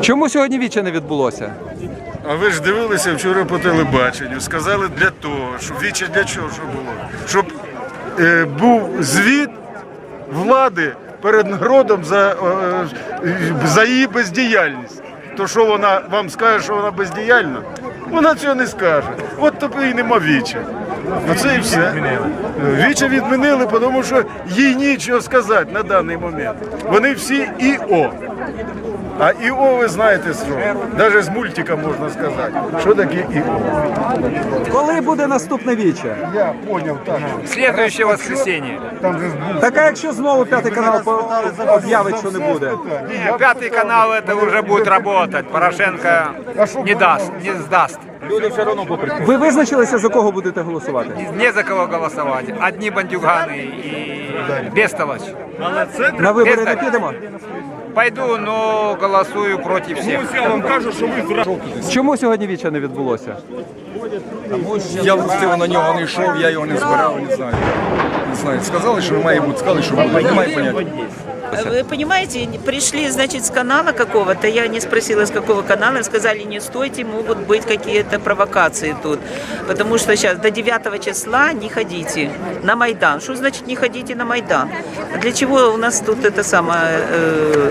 Чому сьогодні віче не відбулося? А ви ж дивилися вчора по телебаченню, сказали для того, щоб віче для чого що було? Щоб е, був звіт влади перед народом за, е, за її бездіяльність. То що вона вам скаже, що вона бездіяльна? Вона цього не скаже. От тобі і нема віча. Оце і все. Віча відмінили, тому що їй нічого сказати на даний момент. Вони всі ІО. А ІО ви знаєте що? Навіть з мультика можна сказати. Що таке ІО? Коли буде наступне віче? Я зрозумів, так. Следующее воскресенье. Там же був. Так а якщо знову п'ятий канал по- об'явить, що не буде? Не, пятый канал это уже будет работать. Порошенко не даст, не сдаст. Ви визначилися, за кого будете голосувати? Не за кого голосовать. Одни бандюганы и бестолочь. На вибори не Бестолочь. підемо? Пойду, но голосую против всех. Чому сьогодні віче не відбулося? Я властиво на нього не йшов, я його не збирав, не знаю. Не знаю. Сказали, що має бути, сказали, що буде. Немає поняття. Вы понимаете, пришли, значит, с канала какого-то, я не спросила, с какого канала, сказали, не стойте, могут быть какие-то провокации тут. Потому что сейчас до 9 числа не ходите на Майдан. Что значит не ходите на Майдан? Для чего у нас тут это самое, э,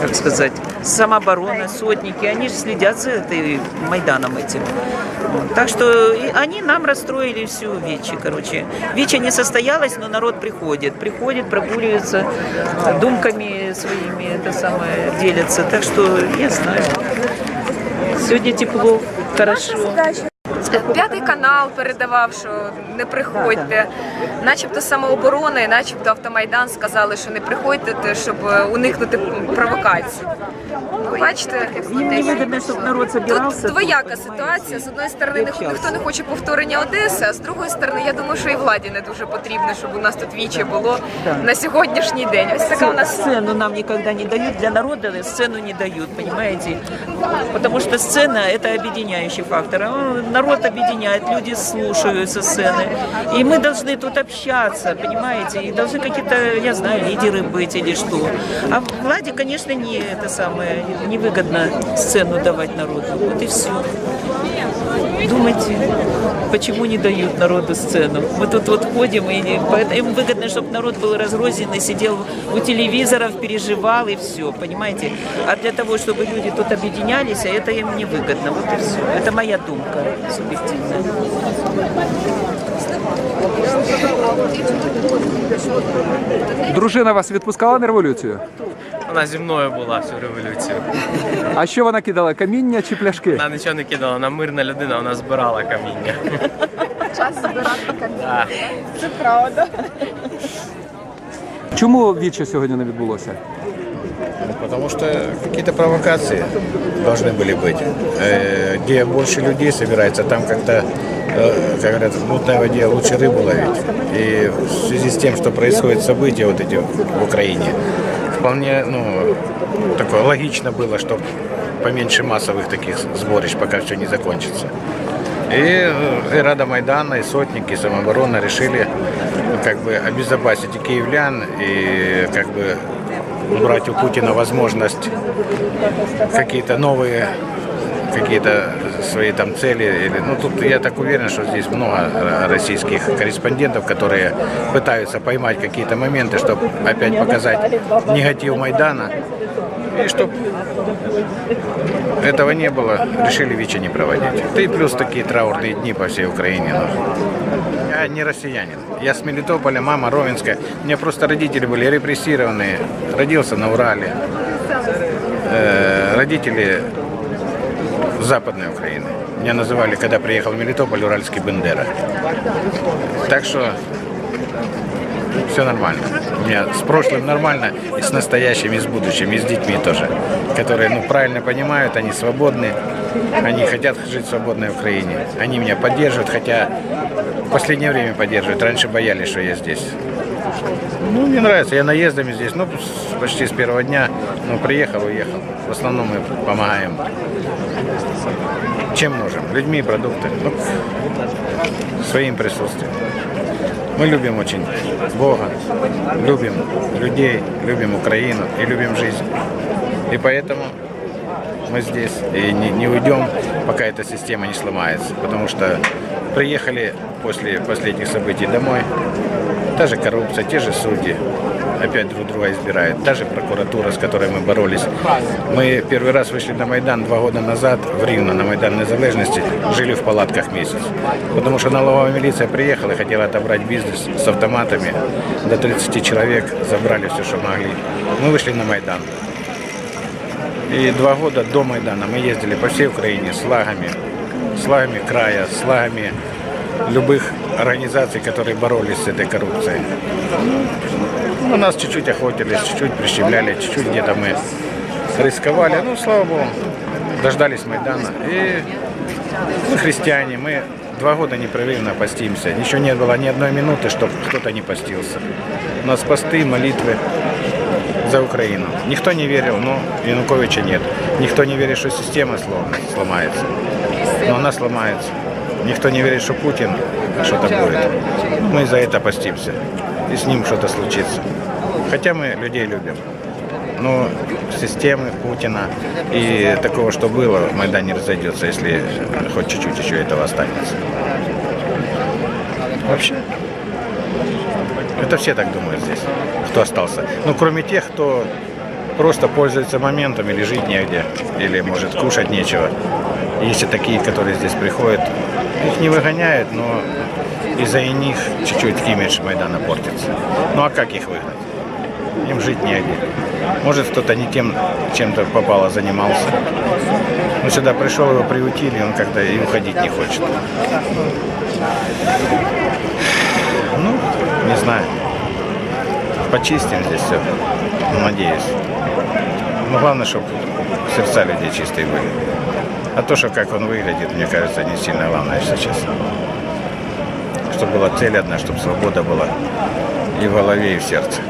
как сказать, самооборона, сотники, они же следят за этой Майданом этим. Так что и они нам расстроили всю Вечи, короче. Веча не состоялась, но народ приходит. Приходит, прогуливается, думками своими это самое делятся. Так что я знаю. Сегодня тепло, хорошо. П'ятий канал передавав, що не приходьте. Начебто самооборона і начебто автомайдан сказали, що не приходьте, те, щоб уникнути провокацій. Ну, бачите, Им не выгодно, чтобы народ собирался. тут двояка ситуація. З одної сторони, не- ніхто не хоче повторення Одеси, а з другої сторони, я думаю, що і владі не дуже потрібно, щоб у нас тут віче було на сьогоднішній день. Ось така у нас Сцену нам никогда не дают, для народа сцену не дают, понимаете? Потому что сцена – это объединяющий фактор. А Народ объединяет, люди слушаются сцены. И мы должны тут общаться, понимаете? И должны какие-то, я знаю, лидеры быть или что. А Владе, конечно, не это самое, невыгодно сцену давать народу. Вот и все. Думайте, почему не дают народу сцену? Мы тут вот ходим, и им выгодно, чтобы народ был разрознен и сидел у телевизоров, переживал и все, понимаете? А для того, чтобы люди тут объединялись, а это им не выгодно. Вот и все. Это моя думка субъективная. Дружина вас відпускала на революцію? Вона зі мною була всю революцію. А що вона кидала? Каміння чи пляшки? Вона нічого не кидала, вона мирна людина, вона збирала каміння. Час збирати каміння. Чому віче сьогодні не відбулося? Потому что какие-то провокации должны были быть. Э, Где больше людей собирается, там как-то, э, как говорят, в мутной воде лучше рыбу ловить. И в связи с тем, что происходят события вот эти в Украине, вполне ну, такое логично было, чтобы поменьше массовых таких сборищ, пока все не закончится. И, э, и Рада Майдана, и Сотники, и самооборона решили ну, как бы обезопасить и киевлян, и как бы убрать у Путина возможность какие-то новые какие-то свои там цели. Или, ну, тут я так уверен, что здесь много э, российских корреспондентов, которые пытаются поймать какие-то моменты, чтобы опять показать негатив Майдана. И чтобы этого не было, решили ВИЧа не проводить. Да плюс такие траурные дни по всей Украине. ну. Я не россиянин. Я с Мелитополя, мама Ровенская. У меня просто родители были репрессированные. Родился на Урале. Э, родители Западной Украины. Меня называли, когда приехал в Мелитополь, уральский Бендера. Так что все нормально. У меня с прошлым нормально, и с настоящим, и с будущим, и с детьми тоже, которые ну, правильно понимают, они свободны, они хотят жить в свободной Украине. Они меня поддерживают, хотя в последнее время поддерживают. Раньше боялись, что я здесь. Ну, мне нравится, я наездами здесь, ну, почти с первого дня, ну, приехал, уехал. В основном мы помогаем, чем можем, людьми, продукты, ну, своим присутствием. Мы любим очень Бога, любим людей, любим Украину и любим жизнь. И поэтому мы здесь и не, не уйдем, пока эта система не сломается. Потому что приехали после последних событий домой, та же коррупция, те же судьи, опять друг друга избирают, та же прокуратура, с которой мы боролись. Мы первый раз вышли на Майдан два года назад в Ривно, на Майдан Незалежности, жили в палатках месяц. Потому что налоговая милиция приехала хотела отобрать бизнес с автоматами. До 30 человек забрали все, что могли. Мы вышли на Майдан. И два года до Майдана мы ездили по всей Украине с лагами, с флагами края, с флагами любых организаций, которые боролись с этой коррупцией. Ну, нас чуть-чуть охотились, чуть-чуть прищемляли, чуть-чуть где-то мы рисковали. Ну, слава Богу, дождались Майдана. И мы христиане, мы два года непрерывно постимся. Еще не было ни одной минуты, чтобы кто-то не постился. У нас посты, молитвы за Украину. Никто не верил, но Януковича нет. Никто не верит, что система слом- сломается. Но она сломается. Никто не верит, что Путин что-то будет. Мы за это постимся. И с ним что-то случится. Хотя мы людей любим. Но системы Путина и такого, что было, Майдан не разойдется, если хоть чуть-чуть еще этого останется. Вообще, это все так думают здесь, кто остался. Ну, кроме тех, кто просто пользуется моментом или жить негде, или, может, кушать нечего. Есть и такие, которые здесь приходят. Их не выгоняют, но из-за них чуть-чуть имидж Майдана портится. Ну, а как их выгнать? Им жить негде. Может, кто-то не тем, чем-то попало занимался. Но сюда пришел, его приутили, он как-то и уходить не хочет. Ну, не знаю. Почистим здесь все. Надеюсь. Но главное, чтобы сердца людей чистые были. А то, что как он выглядит, мне кажется, не сильно главное сейчас. Чтобы была цель одна, чтобы свобода была и в голове, и в сердце.